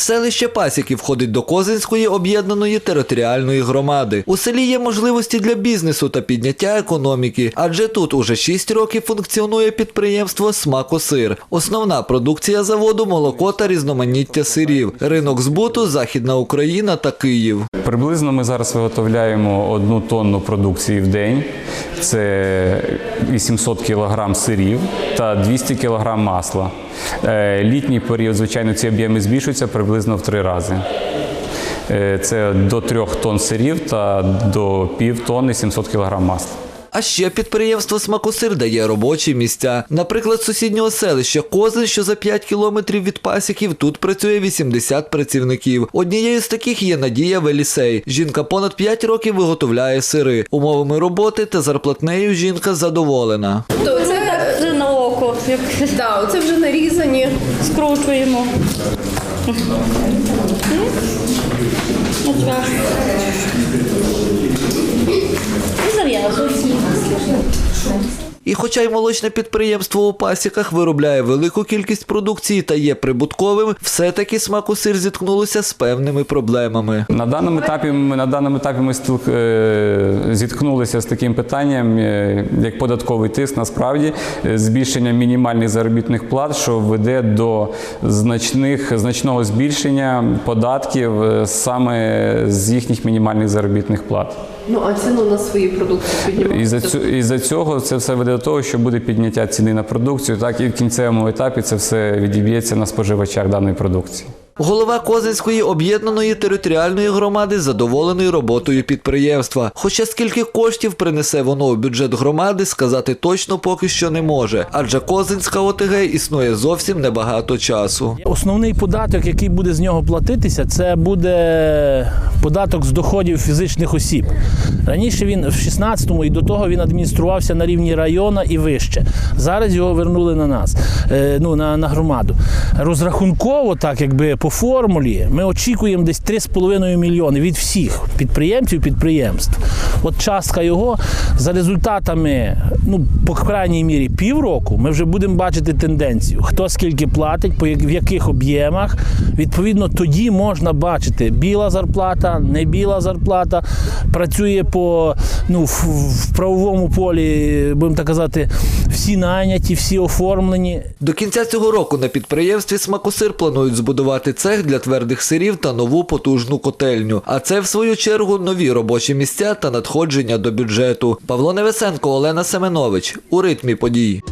Селище Пасіки входить до Козинської об'єднаної територіальної громади. У селі є можливості для бізнесу та підняття економіки, адже тут уже 6 років функціонує підприємство Смакосир. Основна продукція заводу молоко та різноманіття сирів. Ринок збуту Західна Україна та Київ. Приблизно ми зараз виготовляємо одну тонну продукції в день. Це 800 кг сирів та 200 кг масла. Е, Літній період, звичайно, ці об'єми збільшуються приблизно в три рази. Е, Це до 3 тонн сирів та до пів тонни 700 кг масла. А ще підприємство Смакосир дає робочі місця. Наприклад, сусіднього селища Козин, що за 5 кілометрів від пасіків, тут працює 80 працівників. Однією з таких є Надія Велісей. Жінка понад 5 років виготовляє сири. Умовами роботи та зарплатнею жінка задоволена. То це, Вже на око, як да, це вже нарізані. скручуємо. Що? І хоча й молочне підприємство у пасіках виробляє велику кількість продукції та є прибутковим, все-таки смакосир зіткнулося з певними проблемами. На даному етапі ми на даному етапі ми е, зіткнулися з таким питанням, е, як податковий тиск, насправді е, збільшення мінімальних заробітних плат, що веде до значних значного збільшення податків саме з їхніх мінімальних заробітних плат. Ну а ціну на свої продукти піднімають. І за цю і за цього це все веде до того, що буде підняття ціни на продукцію. Так і в кінцевому етапі це все відіб'ється на споживачах даної продукції. Голова Козинської об'єднаної територіальної громади задоволений роботою підприємства. Хоча скільки коштів принесе воно у бюджет громади, сказати точно поки що не може, адже Козинська ОТГ існує зовсім небагато часу. Основний податок, який буде з нього платитися, це буде податок з доходів фізичних осіб. Раніше він в 16-му і до того він адмініструвався на рівні району і вище. Зараз його вернули на нас, е, ну на, на громаду. Розрахунково, так якби по формулі, ми очікуємо десь 3,5 мільйони від всіх підприємців підприємств. От частка його за результатами, ну по крайній мірі півроку, ми вже будемо бачити тенденцію, хто скільки платить, в яких об'ємах. Відповідно, тоді можна бачити біла зарплата, не біла зарплата, працює по ну в правовому полі, будемо так казати, всі найняті, всі оформлені. До кінця цього року на підприємстві Смакосир планують збудувати цех для твердих сирів та нову потужну котельню. А це, в свою чергу, нові робочі місця та надходження до бюджету. Павло Невесенко, Олена Семенович у ритмі подій.